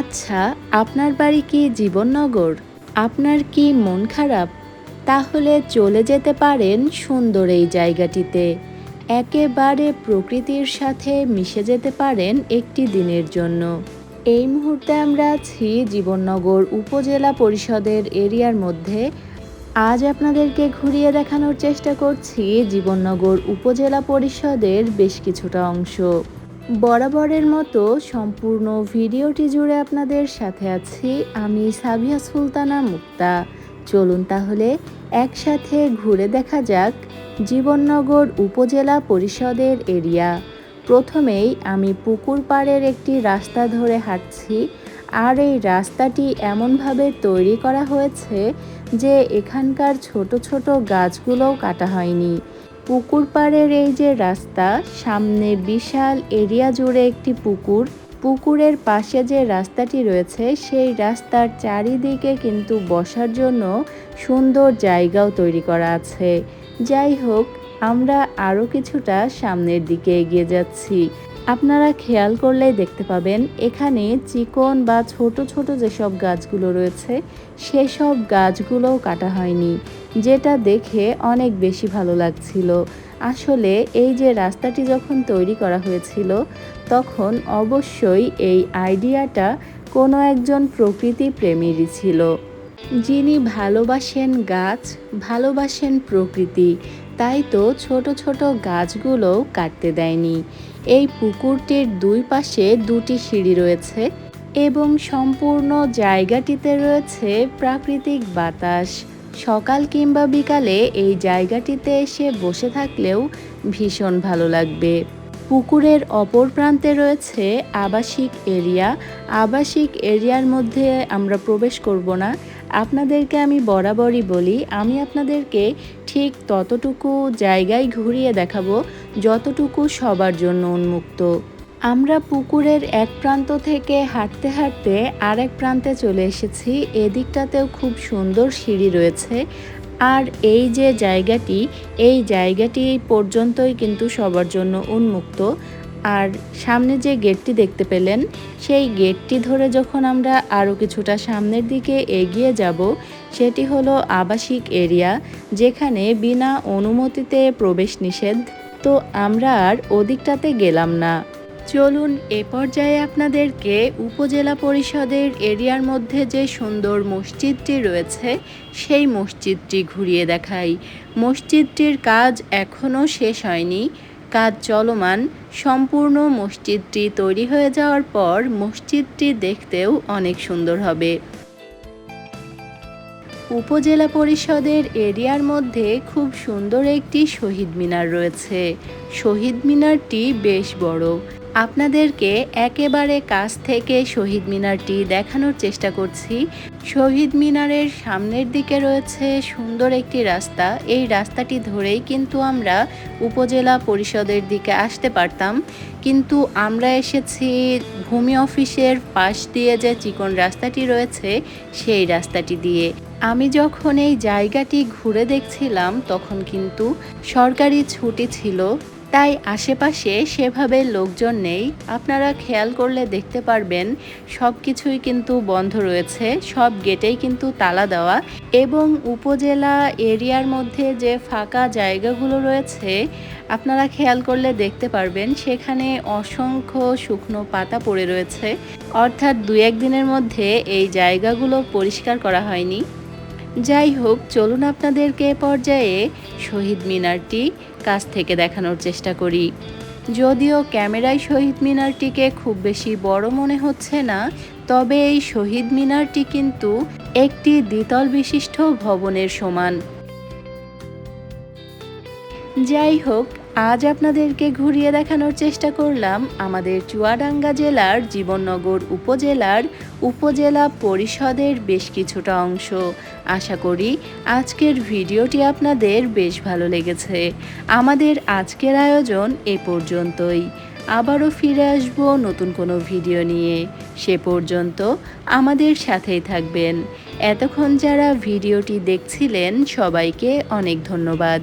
আচ্ছা আপনার বাড়ি কি জীবননগর? আপনার কি মন খারাপ? তাহলে চলে যেতে পারেন সুন্দর এই জায়গাটিতে। একেবারে প্রকৃতির সাথে মিশে যেতে পারেন একটি দিনের জন্য। এই মুহূর্তে আমরা আছি জীবননগর উপজেলা পরিষদের এরিয়ার মধ্যে। আজ আপনাদেরকে ঘুরিয়ে দেখানোর চেষ্টা করছি জীবননগর উপজেলা পরিষদের বেশ কিছুটা অংশ। বরাবরের মতো সম্পূর্ণ ভিডিওটি জুড়ে আপনাদের সাথে আছি আমি সাবিয়া সুলতানা মুক্তা। চলুন তাহলে একসাথে ঘুরে দেখা যাক জীবননগর উপজেলা পরিষদের এরিয়া। প্রথমেই আমি পুকুর পাড়ের একটি রাস্তা ধরে হাঁটছি আর এই রাস্তাটি এমনভাবে তৈরি করা হয়েছে যে এখানকার ছোট ছোট গাছগুলোও কাটা হয়নি। পুকুর পাড়ের এই যে রাস্তা, সামনে বিশাল এরিয়া জুড়ে একটি পুকুর। পুকুরের পাশে যে রাস্তাটি রয়েছে, সেই রাস্তার চারিদিকে কিন্তু বসার জন্য সুন্দর জায়গাও তৈরি করা আছে। যাই হোক, আমরা আরও কিছুটা সামনের দিকে এগিয়ে যাচ্ছি। আপনারা খেয়াল করলেই দেখতে পাবেন, এখানে চিকন বা ছোট ছোট যেসব গাছগুলো রয়েছে, সেসব গাছগুলোও কাটা হয়নি। যেটা দেখে অনেক বেশি ভালো লাগছিল। আসলে এই যে রাস্তাটি যখন তৈরি করা হয়েছিল, তখন অবশ্যই এই আইডিয়াটা কোনো একজন প্রকৃতি প্রেমীরই ছিল। যিনি ভালোবাসেন গাছ, ভালোবাসেন প্রকৃতি, তাই তো ছোট ছোট গাছগুলোও কাটতে দেয়নি। এই পুকুরটির দুই পাশে দুটি সিঁড়ি রয়েছে এবং সম্পূর্ণ জায়গাটিতে রয়েছে প্রাকৃতিক বাতাস। সকাল কিংবা বিকালে এই জায়গাটিতে এসে বসে থাকলেও ভীষণ ভালো লাগবে। পুকুরের অপর প্রান্তে রয়েছে আবাসিক এরিয়া। আবাসিক এরিয়ার মধ্যে আমরা প্রবেশ করব না। আপনাদেরকে আমি বরাবরই বলি, আমি আপনাদেরকে ঠিক ততটুকু জায়গায় ঘুরিয়ে দেখাবো, যতটুকু সবার জন্য উন্মুক্ত। আমরা পুকুরের এক প্রান্ত থেকে হাঁটতে হাঁটতে আরেক প্রান্তে চলে এসেছি। এদিকটাতেও খুব সুন্দর সিঁড়ি রয়েছে। আর এই যে জায়গাটি, এই জায়গাটি পর্যন্তই কিন্তু সবার জন্য উন্মুক্ত। আর সামনে যে গেটটি দেখতে পেলেন, সেই গেটটি ধরে যখন আমরা আরও কিছুটা সামনের দিকে এগিয়ে যাব, সেটি হলো আবাসিক এরিয়া, যেখানে বিনা অনুমতিতে প্রবেশ নিষেধ। তো আমরা আর ওদিকটাতে গেলাম না। চলুন এ পর্যায়ে আপনাদেরকে উপজেলা পরিষদের এরিয়ার মধ্যে যে সুন্দর মসজিদটি রয়েছে, সেই মসজিদটি ঘুরিয়ে দেখাই। মসজিদটির কাজ এখনও শেষ হয়নি। কাজ চলমান। সম্পূর্ণ মসজিদটি তৈরি হয়ে যাওয়ার পর মসজিদটি দেখতেও অনেক সুন্দর হবে। উপজেলা পরিষদের এরিয়ার মধ্যে খুব সুন্দর একটি শহীদ মিনার রয়েছে। শহীদ মিনারটি বেশ বড়। আপনাদেরকে একেবারে কাছ থেকে শহীদ মিনারটি দেখানোর চেষ্টা করছি। শহীদ মিনারের সামনের দিকে রয়েছে সুন্দর একটি রাস্তা। এই রাস্তাটি ধরেই কিন্তু আমরা উপজেলা পরিষদের দিকে আসতে পারতাম। কিন্তু আমরা এসেছি ভূমি অফিসের পাশ দিয়ে যে চিকন রাস্তাটি রয়েছে, সেই রাস্তাটি দিয়ে। আমি যখন এই জায়গাটি ঘুরে দেখছিলাম, তখন কিন্তু সরকারি ছুটি ছিল। তাই আশেপাশে সেভাবে লোকজন নেই। আপনারা খেয়াল করলে দেখতে পারবেন সব কিছুই কিন্তু বন্ধ রয়েছে। সব গেটেই কিন্তু তালা দেওয়া এবং উপজেলা এরিয়ার মধ্যে যে ফাঁকা জায়গাগুলো রয়েছে, আপনারা খেয়াল করলে দেখতে পারবেন, সেখানে অসংখ্য শুকনো পাতা পড়ে রয়েছে। অর্থাৎ দু একদিনের মধ্যে এই জায়গাগুলো পরিষ্কার করা হয়নি। যাই হোক, চলুন আপনাদেরকে পর্যায়ে শহীদ মিনারটি কাছ থেকে দেখানোর চেষ্টা করি। যদিও ক্যামেরায় শহীদ মিনারটিকে খুব বেশি বড় মনে হচ্ছে না, তবে এই শহীদ মিনারটি কিন্তু একটি দ্বিতল বিশিষ্ট ভবনের সমান। যাই হোক আজ আপনাদেরকে ঘুরিয়ে দেখানোর চেষ্টা করলাম আমাদের চুয়াডাঙ্গা জেলার জীবননগর উপজেলার উপজেলা পরিষদের বেশ কিছুটা অংশ। আশা করি আজকের ভিডিওটি আপনাদের বেশ ভালো লেগেছে। আমাদের আজকের আয়োজন এ পর্যন্তই। আবারও ফিরে আসব নতুন কোনো ভিডিও নিয়ে। সে পর্যন্ত আমাদের সাথেই থাকবেন। এতক্ষণ যারা ভিডিওটি দেখছিলেন সবাইকে অনেক ধন্যবাদ।